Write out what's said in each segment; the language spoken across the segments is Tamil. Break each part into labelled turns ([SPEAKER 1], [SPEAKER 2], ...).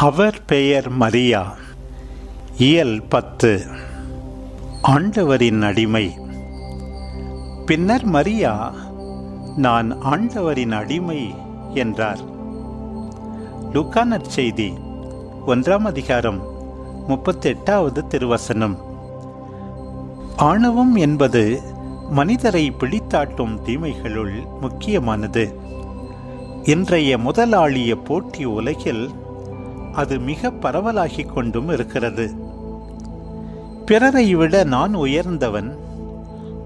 [SPEAKER 1] அவர் பெயர் மரியா. இயல் பத்து. ஆண்டவரின் அடிமை. பின்னர் மரியா நான் ஆண்டவரின் அடிமை என்றார். லுக்கானர் செய்தி ஒன்றாம் அதிகாரம் முப்பத்தெட்டாவது திருவசனம். ஆணவம் என்பது மனிதரை பிடித்தாட்டும் தீமைகளுள் முக்கியமானது. இன்றைய முதலாளிய போட்டி உலகில் அது மிக பரவலாகிக் கொண்டும் இருக்கிறது. பிறரை விட நான் உயர்ந்தவன்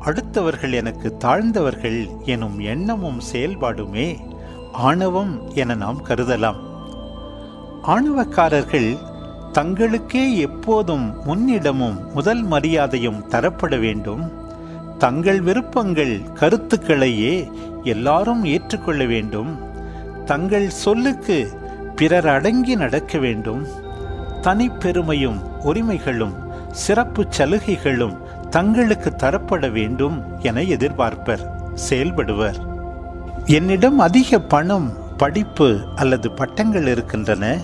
[SPEAKER 1] அடுத்தவர்கள் எனக்கு தாழ்ந்தவர்கள் எனும் எண்ணமும் செயல்பாடுமே ஆணவம் என நாம் கருதலாம். ஆணவக்காரர்கள் தங்களுக்கே எப்போதும் முன்னிடமும் முதல் மரியாதையும் தரப்பட வேண்டும். தங்கள் விருப்பங்கள் கருத்துக்களையே எல்லாரும் ஏற்றுக்கொள்ள வேண்டும். தங்கள் சொல்லுக்கு பிறர் அடங்கி நடக்க வேண்டும். தனிப்பெருமையும் உரிமைகளும் சிறப்பு சலுகைகளும் தங்களுக்கு தரப்பட வேண்டும் என எதிர்பார்ப்பர் செயல்படுவர். என்னிடம் அதிக பணம் படிப்பு அல்லது பட்டங்கள் இருக்கின்றன.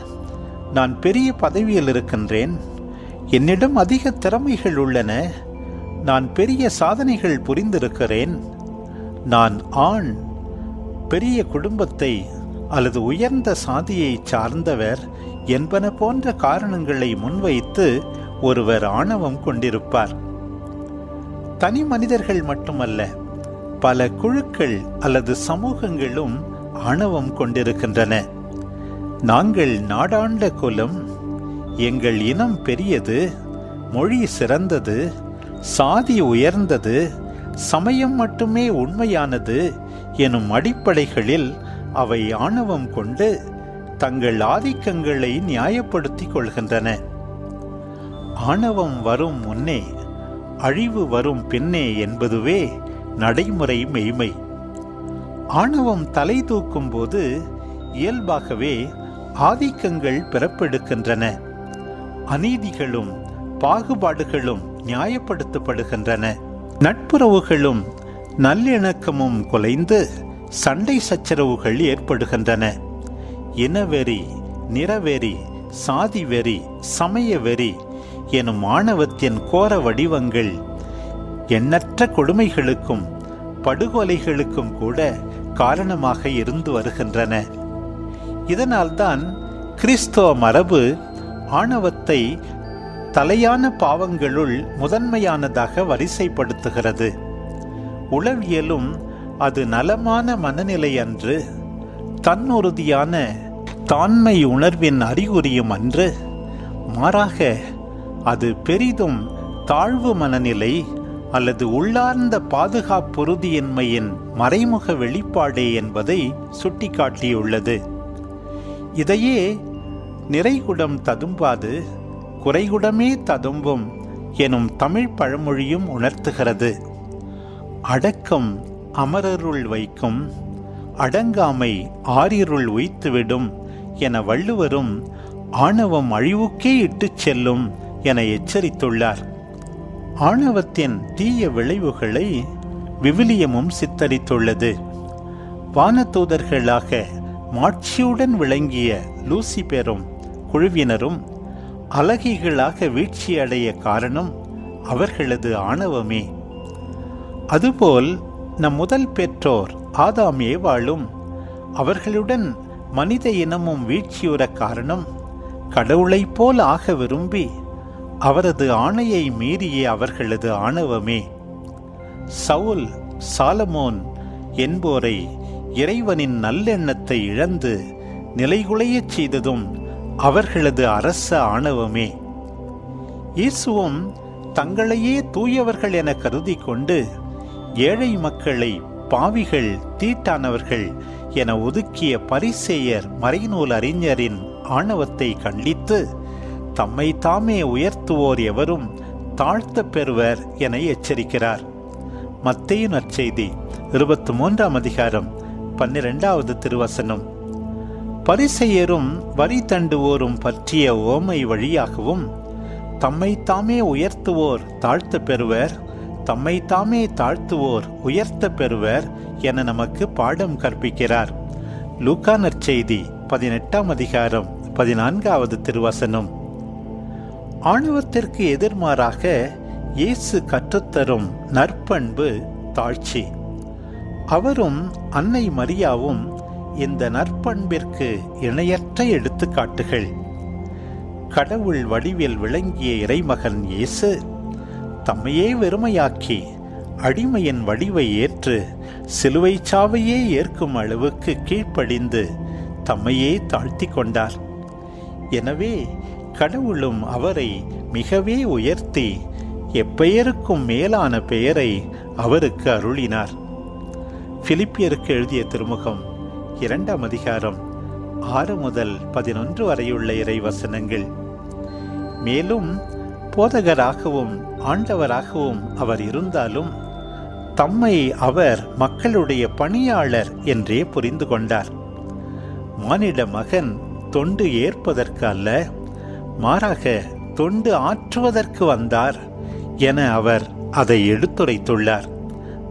[SPEAKER 1] நான் பெரிய பதவியில் இருக்கின்றேன். என்னிடம் அதிக திறமைகள் உள்ளன. நான் பெரிய சாதனைகள் புரிந்திருக்கிறேன். நான் ஆண் பெரிய குடும்பத்தை அல்லது உயர்ந்த சாதியை சார்ந்தவர் என்பன போன்ற காரணங்களை முன்வைத்து ஒருவர் ஆணவம் கொண்டிருப்பார். தனி மனிதர்கள் மட்டுமல்ல பல குழுக்கள் அல்லது சமூகங்களும் ஆணவம் கொண்டிருக்கின்றன. நாங்கள் நாடாண்ட குலம் எங்கள் இனம் பெரியது மொழி சிறந்தது சாதி உயர்ந்தது சமயம் மட்டுமே உண்மையானது எனும் அடிப்படைகளில் அவை ஆணவம் கொண்டு தங்கள் ஆதிக்கங்களை நியாயப்படுத்திக் கொள்கின்றன. ஆணவம் வரும் முன்னே அழிவு வரும் பின்னே என்பதுவே நடைமுறை மெய்மை. ஆணவம் தலை தூக்கும் போது இயல்பாகவே ஆதிக்கங்கள் பிறப்பெடுக்கின்றன. அநீதிகளும் பாகுபாடுகளும் நியாயப்படுத்தப்படுகின்றன. நட்புறவுகளும் நல்லிணக்கமும் குலைந்து சண்டை சச்சரவுகள் ஏற்படுகின்றன. இனவெறி நிறவெறி சாதி வெறி சமய வெறி எனும் ஆணவத்தின் கோர வடிவங்கள் எண்ணற்ற கொடுமைகளுக்கும் படுகொலைகளுக்கும் கூட காரணமாக இருந்து வருகின்றன. இதனால்தான் கிறிஸ்தவ மரபு ஆணவத்தை தலையான பாவங்களுள் முதன்மையானதாக வரிசைப்படுத்துகிறது. உளவியலும் அது நலமான மனநிலை அன்று தன்னுறுதியான தாண்மை உணர்வின் அறிகுறியும் அன்று மாறாக அது பெரிதும் தாழ்வு மனநிலை அல்லது உள்ளார்ந்த பாதுகாப்புறுதியின்மையின் மறைமுக வெளிப்பாடே என்பதை சுட்டிக்காட்டியுள்ளது. இதையே நிறைகுடம் ததும்பாது குறைகுடமே ததும்பும் எனும் தமிழ் பழமொழியும் உணர்த்துகிறது. அடக்கம் அமரருள் வைக்கும் அடங்காமை ஆரியருள் உய்த்துவிடும் என வள்ளுவரும் ஆணவம் அழிவுக்கே இட்டுச் செல்லும் என எச்சரித்துள்ளார். ஆணவத்தின் தீய விளைவுகளை விவிலியமும் சித்தரித்துள்ளது. வானதூதர்களாக மாட்சியுடன் விளங்கிய லூசிபெரும் குழுவினரும் அழகிகளாக வீழ்ச்சியடைய காரணம் அவர்களது ஆணவமே. அதுபோல் நம் முதல் பெற்றோர் ஆதாம் ஏவாளும் அவர்களுடன் மனித இனமும் வீழ்ச்சியுற காரணம் கடவுளைப் போல் ஆக விரும்பி அவரது ஆணையை மீறிய அவர்களது ஆணவமே. சவுல் சாலமோன் என்போரை இறைவனின் நல்லெண்ணத்தை இழந்து நிலைகுலையச் செய்ததும் அவர்களது அரச ஆணவமே. இயேசுவும் தங்களையே தூயவர்கள் என கருதி கொண்டு ஏழை மக்களை பாவிகள் தீட்டானவர்கள் என ஒதுக்கிய பரிசேயர் மறைநூல் அறிஞரின் ஆணவத்தை கண்டித்து தம்மை தாமே உயர்த்துவோர் எவரும் தாழ்த்த பெறுவர் என எச்சரிக்கிறார். மத்தையின் நற்செய்தி இருபத்தி மூன்றாம் அதிகாரம் பன்னிரெண்டாவது திருவசனம். பரிசெயரும் வரி தண்டுவோரும் பற்றிய ஓமை வழியாகவும் தம்மை தாமே உயர்த்துவோர் தாழ்த்த பெறுவர் தம்மை தாமே தாழ்த்துவோர் உயர்த்த பெறுவர் என நமக்கு பாடம் கற்பிக்கிறார். லூக்கா நற்செய்தி பதினெட்டாம் அதிகாரம் பதினான்காவது திருவசனம். ஆணவத்திற்கு எதிர்மாறாக இயேசு கற்றுத்தரும் நற்பண்பு தாழ்ச்சி. அவரும் அன்னை மரியாவும் இந்த நற்பண்பிற்கு இணையற்ற எடுத்துக்காட்டுகள். கடவுள் வடிவில் விளங்கிய இறைமகன் இயேசு தம்மையே வெறுமையாக்கி அடிமையின் வடிவை ஏற்று சிலுவை சாவையே ஏற்கும் அளவுக்கு கீழ்ப்படிந்து தம்மையே தாழ்த்தி கொண்டார். எனவே கடவுளும் அவரை மிகவே உயர்த்தி எப்பெயருக்கும் மேலான பெயரை அவருக்கு அருளினார். பிலிப்பியருக்கு எழுதிய திருமுகம் இரண்டாம் அதிகாரம் ஆறு முதல் பதினொன்று வரையுள்ள இறைவசனங்கள். மேலும் போதகராகவும் ஆண்டவராகவும் அவர் இருந்தாலும் தம்மை அவர் மக்களுடைய பணியாளர் என்றே புரிந்து கொண்டார். மானிட மகன் தொண்டு ஏற்பதற்கு அல்ல மாறாக தொண்டு ஆற்றுவதற்கு வந்தார் என அவர் அதை எடுத்துரைத்துள்ளார்.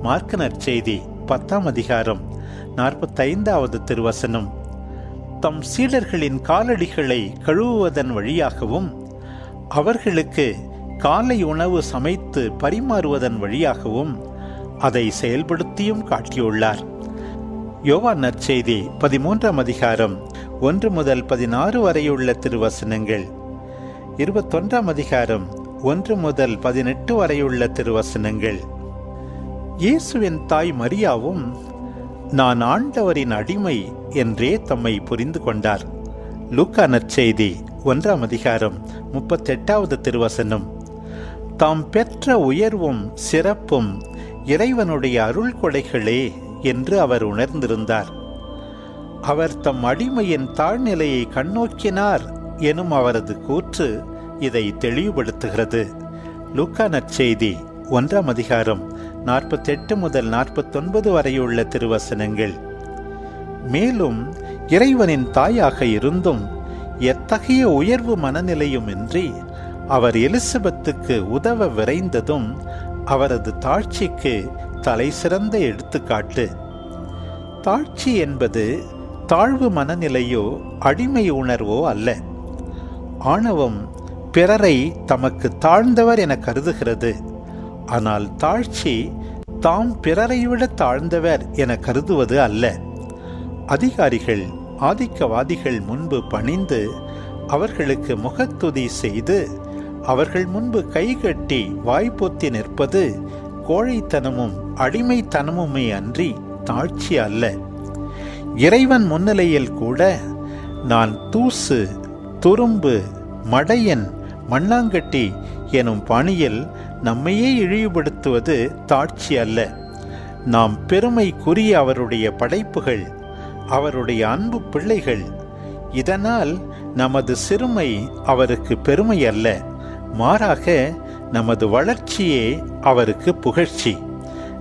[SPEAKER 1] மார்க்கனர் செய்தி பத்தாம் அதிகாரம் நாற்பத்தைந்தாவது திருவசனம். தம் சீடர்களின் காலடிகளை கழுவுவதன் வழியாகவும் அவர்களுக்கு காலை உணவு சமைத்து பரிமாறுவதன் வழியாகவும் அதை செயல்படுத்தியும் காட்டியுள்ளார். யோவான் நற்செய்தி பதிமூன்றாம் அதிகாரம் ஒன்று முதல் பதினாறு வரையுள்ள திருவசனங்கள். இருபத்தொன்றாம் அதிகாரம் ஒன்று முதல் பதினெட்டு வரையுள்ள திருவசனங்கள். இயேசுவின் தாய் மரியாவும் நான் ஆண்டவரின் அடிமை என்றே தம்மை புரிந்து கொண்டார். லூக்கா நற்செய்தி ஒன்றாம் அதிகாரம் முப்பத்தெட்டாவது திருவசனம். தாம் பெற்ற உயர்வும் சிறப்பும் இறைவனுடைய அருள் கொடைகளே என்று அவர் உணர்ந்திருந்தார். அவர் தம் அடிமையின் தாழ்நிலையை கண்ணோக்கினார் எனும் அவரது கூற்று இதை தெளிவுபடுத்துகிறது. லூக்கா நற்செய்தி ஒன்றாம் அதிகாரம் நாற்பத்தெட்டு முதல் நாற்பத்தொன்பது வரையுள்ள திருவசனங்கள். மேலும் இறைவனின் தாயாக இருந்தும் எத்தகைய உயர்வு மனநிலையுமின்றி அவர் எலிசபெத்துக்கு உதவ விரைந்ததும் அவரது தாழ்ச்சிக்கு தலை சிறந்த எடுத்துக்காட்டு. தாழ்ச்சி என்பது தாழ்வு மனநிலையோ அடிமை உணர்வோ அல்ல. ஆணவம் பிறரை தமக்கு தாழ்ந்தவர் என கருதுகிறது. ஆனால் தாழ்ச்சி தாம் பிறரை விட தாழ்ந்தவர் என கருதுவது அல்ல. அதிகாரிகள் ஆதிக்கவாதிகள் முன்பு பணிந்து அவர்களுக்கு முகத்துதி செய்து அவர்கள் முன்பு கைகட்டி வாய்ப்பொத்தி நிற்பது கோழைத்தனமும் அடிமைத்தனமுமே அன்றி தாழ்ச்சி அல்ல. இறைவன் முன்னிலையில் கூட நான் தூசு துரும்பு மடையன் மண்ணாங்கட்டி எனும் பணியில் நம்மையே இழிவுபடுத்துவது தாட்சி அல்ல. நாம் பெருமைக்குரிய அவருடைய படைப்புகள் அவருடைய அன்பு பிள்ளைகள். இதனால் நமது சிறுமை அவருக்கு பெருமை அல்ல மாறாக நமது வளர்ச்சியே அவருக்கு புகழ்ச்சி.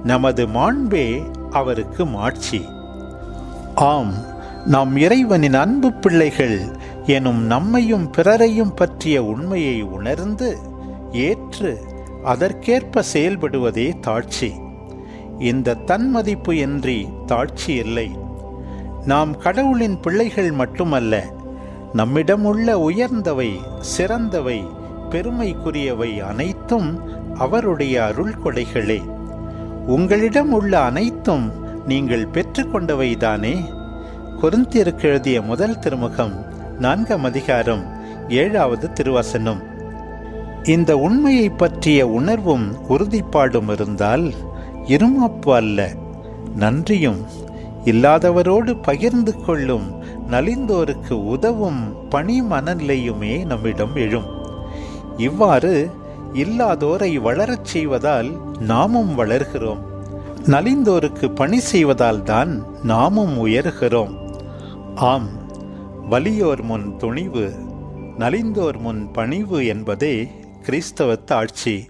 [SPEAKER 1] நமது மாண்பே அவருக்கு மாட்சி. ஆம் நாம் இறைவனின் அன்பு பிள்ளைகள் எனும் நம்மையும் பிறரையும் பற்றிய உண்மையை உணர்ந்து ஏற்று அதற்கேற்ப செயல்படுவதே தாட்சி. இந்த தன்மதிப்பு இன்றி தாட்சி இல்லை. நாம் கடவுளின் பிள்ளைகள் மட்டுமல்ல நம்மிடம் உள்ள உயர்ந்தவை சிறந்தவை பெருமைக்குரியவை அனைத்தும் அவருடைய அருள் கொடைகளே உங்களிடம் உள்ள அனைத்தும் நீங்கள் பெற்றுக்கொண்டவைதானே? கொருந்தியருக்கு எழுதிய முதல் திருமுகம் நான்காம் அதிகாரம் ஏழாவது திருவசனம். இந்த உண்மையை பற்றிய உணர்வும் உறுதிப்பாடும் இருந்தால் இருமாப்பு அல்ல. நன்றியும் இல்லாதவரோடு பகிர்ந்து கொள்ளும் நலிந்தோருக்கு உதவும் பணி மனநிலையுமே நம்மிடம் எழும். இவ்வாறு இல்லாதோரை வளரச் செய்வதால் நாமும் வளர்கிறோம். நலிந்தோருக்கு பணி செய்வதால் தான் நாமும் உயர்கிறோம். ஆம் வலியோர் முன் துணிவு நலிந்தோர் முன் பணிவு என்பதே கிறிஸ்தவ தாட்சி